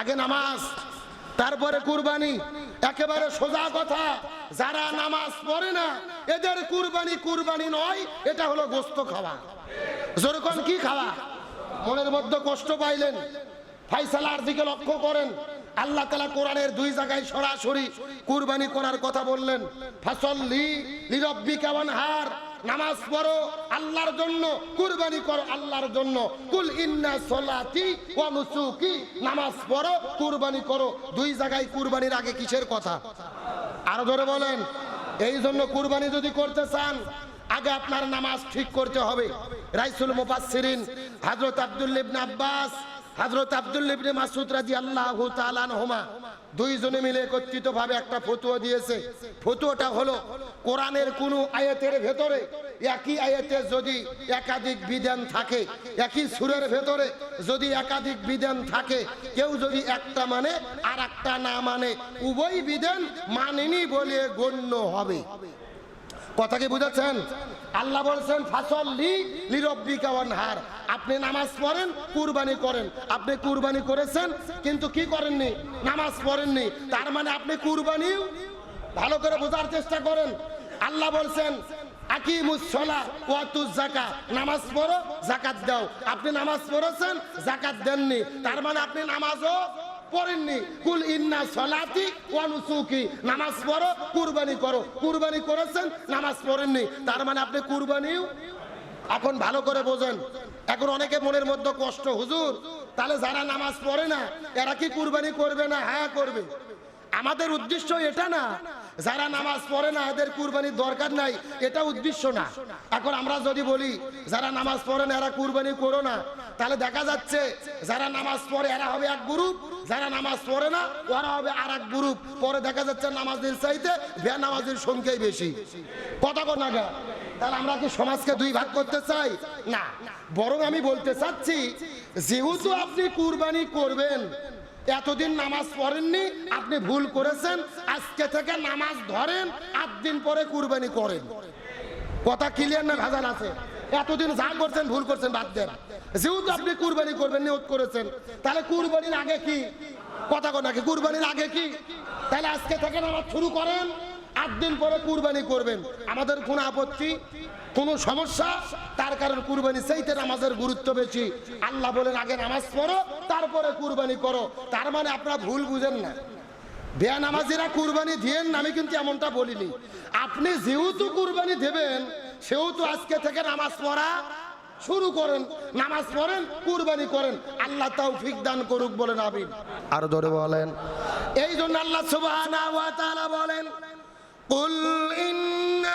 আগে নামাজ, তারপরে কুরবানি, একেবারে সোজা কথা, যারা নামাজ পড়ে না, এদের কুরবানি কুরবানি নয়, এটা হলো গোস্ত খাওয়া। যেরকম কি খাওয়া? মনের মধ্যে কষ্ট পাইলেন, ফাইসালার দিকে লক্ষ্য করেন আল্লাহ তালা কোরআনের দুই জায়গায় সরাসরি কুরবানি করার কথা বললেন। ফাসল লি লিরব্বি কেমন হার নামাজ পড়ো আল্লাহর জন্য, কুরবানি করো আল্লাহর জন্য। কুল ইন্না সলাতি ওয়া নুসুকি, নামাজ পড়ো, কুরবানি করো। দুই জায়গায় কুরবানির আগে কিসের কথা? আরও ধরে বলেন। এই জন্য কুরবানি যদি করতে চান, আগে আপনার নামাজ ঠিক করতে হবে। রাইসুল মুফাসসিরিন হযরত আব্দুল্লাহ ইবনে আব্বাস হযরত আব্দুল্লাহ ইবনে মাসউদ রাদিয়াল্লাহু তাআলা আনহুমা দুইজনে মিলে একত্রিত ভাবে একটা ফতোয়া দিয়েছে। ফতোয়াটা হলো কোরআনের কোন আয়াতের ভেতরে, একই আয়াতে যদি একাধিক বিধান থাকে, একই সুরের ভেতরে যদি একাধিক বিধান থাকে, কেউ যদি একটা মানে আর একটা না মানে উভয় বিধান মানেনি বলে গণ্য হবে। কথা কি বুঝেছেন? আল্লাহ বলছেন ফাসল লি লিরব্বিকা ওয়ানহার। আপনি নামাজ পড়েন, কুরবানি করেন। আপনি কুরবানি করেছেন, কিন্তু কি করেননি? নামাজ পড়েননি। তার মানে আপনি কুরবানি ভালো করে বোঝার চেষ্টা করেন। আল্লাহ বলছেন নামাজ পড়ো জাকাত দাও। আপনি নামাজ পড়েছেন জাকাত দেননি। তার মানে আপনি নামাজও পড়ো, কুরবানি করো। কুরবানি করেছেন, নামাজ পড়েননি। তার মানে আপনি এখন ভালো করে বোঝেন। এখন অনেকে মনের মধ্যে কষ্ট, হুজুর, তাহলে যারা নামাজ পড়ে না, এরা কি কুরবানি করবে না? হ্যাঁ করবে। আমাদের উদ্দেশ্য এটা না। যারা নামাজ পড়ে না, এদের কুরবানির দরকার নাই, এটা উদ্দেশ্য না। এখন আমরা যদি বলি, যারা নামাজ পড়ে না, এরা কুরবানি করো না। তাহলে দেখা যাচ্ছে, যারা নামাজ পড়ে, এরা হবে এক গ্রুপ। যারা নামাজ পড়ে না, ওরা হবে আর এক গ্রুপ। পরে দেখা যাচ্ছে নামাজের চাইতে বে নামাজের সংখ্যাই বেশি। কথা কর না গা? তাহলে আমরা কি সমাজকে দুই ভাগ করতে চাই? না। বরং আমি বলতে চাচ্ছি, যেহেতু আপনি কুরবানি করবেন এতদিন নামাজ পড়েননি, আপনি ভুল করেছেন। আজকে থেকে নামাজ ধরেন, আট দিন পরে কুরবানি করেন। কথা ক্লিয়ার না ভেজাল আছে? এতদিন যা করছেন, ভুল করছেন, বাদ দেন। যেহেতু আপনি কুরবানি করবেন নিয়োগ করেছেন, তাহলে কুরবানির আগে কি? কথা কথা কি কুরবানির আগে কি? তাহলে আজকে থেকে নামাজ শুরু করেন। আট দিন পরে কুরবানি করবেন। আমাদের কোনো আপত্তি কোনো সমস্যা তার কারণ কুরবানি চাইতে নামাজের গুরুত্ব বেশি। আল্লাহ বলেন আগে নামাজ পড়ো তারপরে কুরবানি করো। তার মানে আপনারা ভুল বুঝেন না। বেয়া নামাজিরা কুরবানি দিয়েন আমি কিন্তু এমনটা বলিনি। আপনি যেহেতু কুরবানি দেবেন সেহেতু আজকে থেকে নামাজ পড়া শুরু করেন। নামাজ পড়েন কুরবানি করেন। আল্লাহ তাও ফিক দান করুক বলেন আবিন আরও ধরে বলেন। এই জন্য আল্লাহ তাআলা বলেন قل إن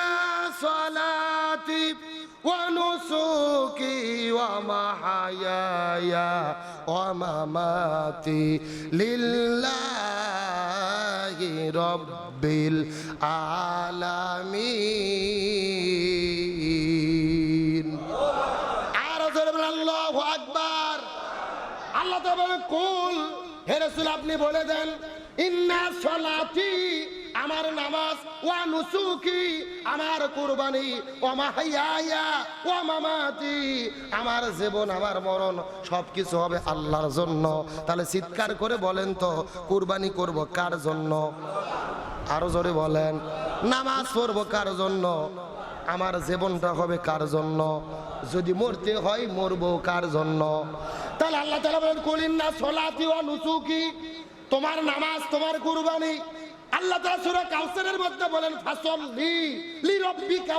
صلاتي ونسكي ومحياي ومماتي لله رب العالمين আর জোরে বলেন আল্লাহু আকবার আল্লাহ তো বলেন কুল হে রাসূল আপনি বলে দেন ইন্না সলাতি আমার নামাজ, ওয়া নুসুকি, আমার কুরবানি ওয়া মাহাইয়া ওয়া মামাতি। আমার জীবন, আমার মরণ সব কিছু হবে আল্লাহর জন্য। তাহলে চিৎকার করে বলেন তো, কুরবানি করব কার জন্য? আরও জোরে বলেন, নামাজ পড়ব কার জন্য? আমার জীবনটা হবে কার জন্য? যদি মরতে হয় মরবো কার জন্য? তাহলে আল্লাহ তাআলা বলেন কুলিন না সলাতি ওয়া নুসুকি, তোমার নামাজ, তোমার কুরবানি। আল্লাহ তাআলা সূরা কাউসারের মধ্যে বলেন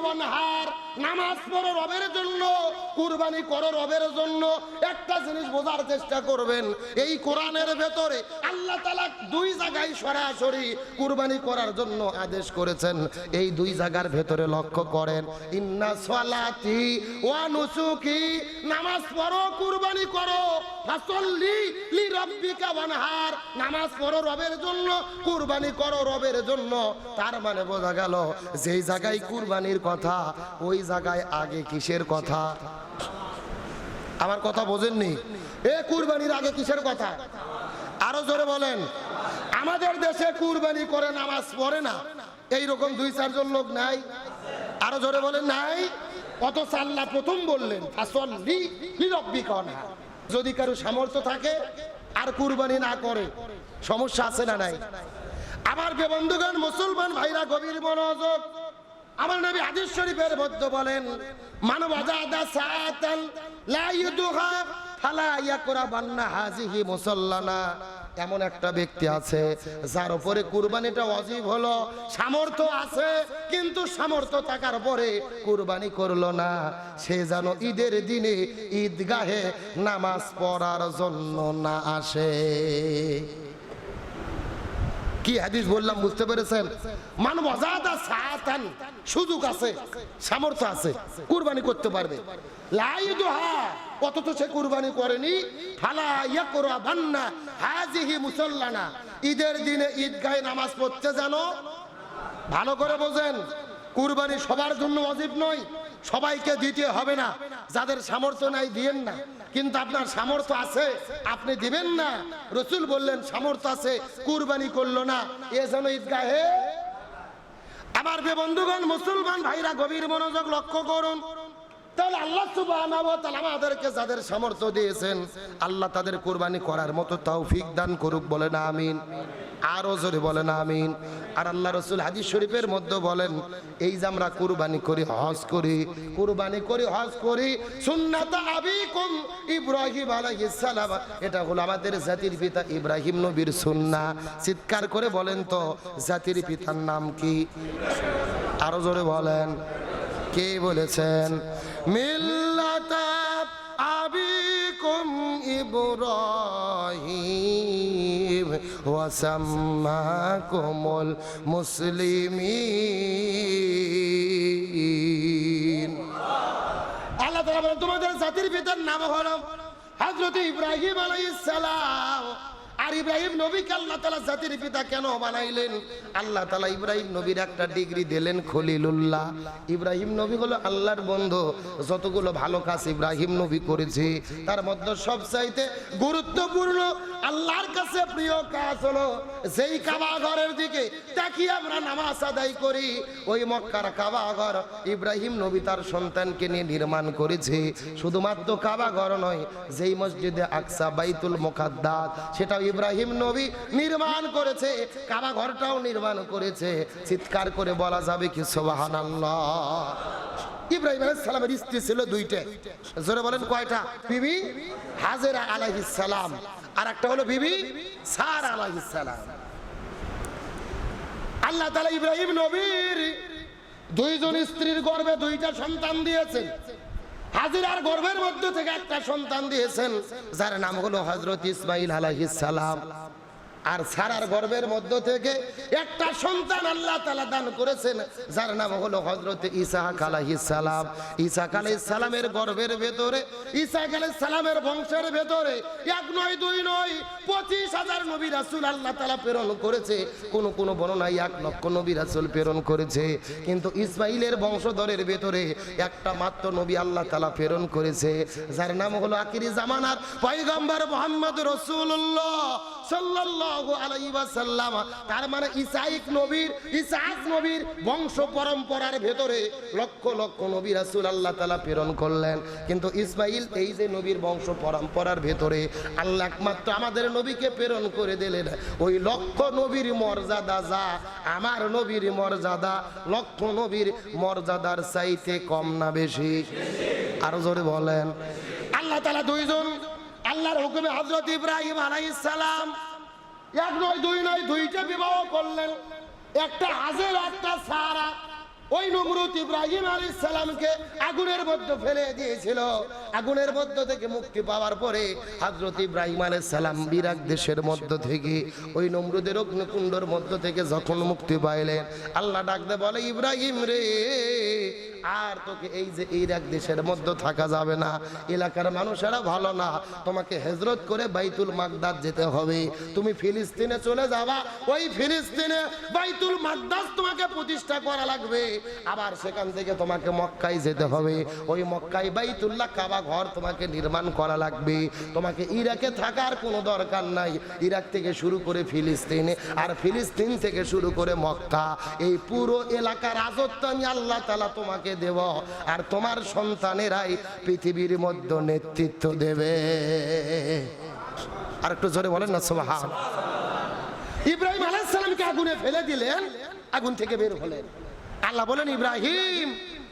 ওয়ানহার নামাজ পড়ো রবের জন্য, কুরবানি করো রবের জন্য। একটা জিনিস বোঝার চেষ্টা করবেন, এই কোরআনের ভেতরে আল্লাহ তাআলা দুই জায়গায় সরাসরি কুরবানি করার জন্য আদেশ করেছেন। এই দুই জায়গার ভেতরে লক্ষ্য করেন, ইন্না সলাতি ওয়া নুসুকি, নামাজ পড়ো, কুরবানি করো। লিরাব্বিকা ওয়ানহার নামাজ পড়ো রবের জন্য, কুরবানি করো রবের জন্য। তার মানে বোঝা গেল, যেই জায়গায় কুরবানির কথা, ওই জায়গায় আগে কিসের কথা? আমার কথা বোঝেননি? এ কুরবানির আগে কিসের কথা? আরও জোরে বলেন। আমাদের দেশে কুরবানি করে নামাজ পড়ে না। এই রকম দুই চারজন লোক নাই? আরও জোরে বলেন, নাই? কত সাল্লা প্রথম বললেন। যদি কারও সামর্থ্য থাকে, আর কুরবানি না করে, সমস্যা আছে না নাই? আমার বন্ধুগণ মুসলমান ভাইরা, গভীর মনোযোগ। আমার নবী হাদিস শরীফের মধ্যে বলেন মানব এমন একটা ব্যক্তি আছে, যার উপরে কুরবানিটা অজীব হলো, সামর্থ্য আছে, কিন্তু সামর্থ্য থাকার পরে কুরবানি করল না। সে যেন ঈদের দিনে ঈদগাহে নামাজ পড়ার জন্য না আসে। কি হাদিস বললাম বুঝতে পেরেছেন? মানব আজাদা সাতান সুযোগ আছে, সামর্থ্য আছে, কুরবানি করতে পারবে। লাইদুহা অথচ সে কুরবানি করেনি। ফালা ইয়াকরা বান্না হাজিহি মুসাল্লানা, ঈদের দিনে ঈদগাহে নামাজ পড়তে জানো ভালো করে বোঝেন, কুরবানি সবার জন্য অজীব নয়, সবাইকে দিতে হবে না। যাদের সামর্থ্য নাই দিয়েন না। কিন্তু আপনার সামর্থ্য আছে। আপনি দিবেন না। রসুল বললেন, সামর্থ্য আছে, কুরবানি করল না। এ যেন ঈদগাহে। আমার বন্ধুগণ, মুসলমান ভাইরা গভীর মনোযোগ লক্ষ্য করুন। আল্লাহ আমাদেরকে যাদের সামর্থ্য দিয়েছেন, আল্লাহ তাদের কুরবানি করার মতো তৌফিক দান করুক বলেন, আমিন। আরও জোরে বলেন, আমিন। আর আল্লাহ রসুল হাদিস শরীফের মধ্যে বলেন, এই যে আমরা কুরবানি করি, হজ করি, কুরবানি করি, হজ করি, সুন্নাত আবিকুম ইব্রাহিম আলাইহিস সালাম। এটা হলো আমাদের জাতির পিতা ইব্রাহিম নবীর সুন্নাহ চিৎকার করে বলেন তো, জাতির পিতার নাম কি? আরও জোরে বলেন, কে বলেছেন? মিল্লাতা আবিকুম ইব্রাহিম ওয়াসাম্মাকুমুল মুসলিমিন। আল্লাহ তাআলা বলেন, তোমাদের জাতির পিতার নাম হলো হযরত ইব্রাহিম আলাইহিস সালাম। আর ইব্রাহিম নবীকে আল্লাহ তালা জাতির পিতা কেন বানাইলেন? আল্লাহ তালা ইব্রাহিম নবীর একটা ডিগ্রি দিলেন খলিলুল্লাহ। ইব্রাহিম নবী হলো আল্লাহর বন্ধু। যতগুলো ভালো কাজ ইব্রাহিম নবী করেছে, তার মধ্যে সবচাইতে গুরুত্বপূর্ণ আল্লাহর কাছে প্রিয় কাজ হলো যেই কাবা ঘরের দিকে তাকিয়ে আমরা নামাজ আদায় করি। ওই মক্কার কাবা ঘর ইব্রাহিম নবী তার সন্তানকে নিয়ে নির্মাণ করেছে। শুধুমাত্র কাবা ঘর নয়, যেই মসজিদে আকসা বাইতুল মোকাদ্দাস, সেটাও ইব্রাহিম নবী নির্মাণ করেছে, কাবা ঘরটাও নির্মাণ করেছে। চিৎকার করে বলা যাবে কি সোবাহান ইব্রাহিম সালামের স্ত্রী ছিল দুইটা। জোরে বলেন কয়টা? বিবি হাজেরা আলাইহিস আর একটা হলো বিবি সার আলাইহিস আল্লাহ তাআলা ইব্রাহিম নবীর দুইজন স্ত্রীর গর্ভে দুইটা সন্তান দিয়েছেন। হাজিরার গর্ভের মধ্য থেকে একটা সন্তান দিয়েছেন যার নাম হলো হজরত ইসমাইল আলাইহিস সালাম। আর সারার গর্বের মধ্য থেকে একটা সন্তান আল্লাহ তালা দান করেছেন, যার নাম হলো হজরত ইসাহাক সালাম। আলাইহিস সালামের গর্ভের ভেতরে আলাইহিস সালামের বংশের ভেতরে এক নয়, দুই নয়, পঁচিশ হাজার নবী রাসূল আল্লাহ তালা প্রেরণ করেছে। কোন কোন বর্ণনায় এক লক্ষ নবী রাসূল প্রেরণ করেছে। কিন্তু ইসমাইলের বংশধরের ভেতরে একটা মাত্র নবী আল্লাহ তালা প্রেরণ করেছে, যার নাম হলো আকিরি জামানার পয়গম্বর মোহাম্মদ রসুল্লাহ তার মানে ইসাইক নবীর নবীর বংশ পরম্পরার ভেতরে লক্ষ লক্ষ আল্লাহ প্রেরণ করলেন। কিন্তু ইসমাইল এই যে নবীর বংশ পরম্পরার ভেতরে আল্লাহ একমাত্র আমাদের নবীকে প্রেরণ করে দিলেন। ওই লক্ষ নবীর মর্যাদা যা, আমার নবীর মর্যাদা, লক্ষ নবীর মর্যাদার চাইতে কম না বেশি। আরও জোরে বলেন। আল্লাহ তাআলা দুইজন, আল্লাহর হুকুমে হজরত ইব্রাহিম আলাইহিস সালাম এক নয় দুই নয় দুইটা বিবাহ করলেন। একটা হাজের একটা সারা। ওই নমরুদ ইব্রাহিম আলাইহিস সালামকে আগুনের মধ্যে ফেলে দিয়েছিল। আগুনের মধ্য থেকে মুক্তি পাওয়ার পরে হযরত ইব্রাহিম আলী সালাম বিরাক দেশের মধ্য থেকে, ওই নমরুদের অগ্নিকুণ্ডর মধ্য থেকে যখন মুক্তি পাইলেন, আল্লাহ ডাকতে বলে, ইব্রাহিম রে, আর তোকে এই যে ইরাক দেশের মধ্যে থাকা যাবে না, এলাকার মানুষেরা ভালো না, তোমাকে হেজরত করে বাইতুল মাকদাস যেতে হবে। তুমি ফিলিস্তিনে চলে যাবা, ওই ফিলিস্তিনে বাইতুল মাকদাস তোমাকে প্রতিষ্ঠা করা লাগবে। আবার সেখান থেকে তোমাকে মক্কায় যেতে হবে। ওই মক্কায় বাইতুল্লাহ কাবা ঘর তোমাকে নির্মাণ করা লাগবে। তোমাকে ইরাকে থাকার কোনো দরকার নাই। ইরাক থেকে শুরু করে ফিলিস্তিনে আর ফিলিস্তিন থেকে শুরু করে মক্কা। এই পুরো এলাকার রাজত্ব আমি আল্লাহ তালা তোমাকে দেব আর তোমার সন্তানেরাই পৃথিবীর মধ্যে নেতৃত্ব দেবে। আর একটু জোরে বলেন না সোহান ইব্রাহিম আলাইসালামকে আগুনে ফেলে দিলেন, আগুন থেকে বের হলেন। আল্লাহ বলেন, ইব্রাহিম,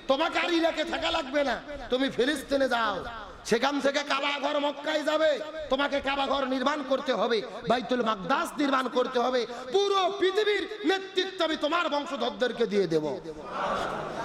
তোমাকে আর ইরাকে থাকা লাগবে না। তুমি ফিলিস্তিনে যাও। সেখান থেকে কাবাঘর মক্কায় যাবে। তোমাকে কাবাঘর নির্মাণ করতে হবে। বাইতুল মাকদাস নির্মাণ করতে হবে। পুরো পৃথিবীর নেতৃত্ব আমি তোমার বংশধরদেরকে দিয়ে দেব।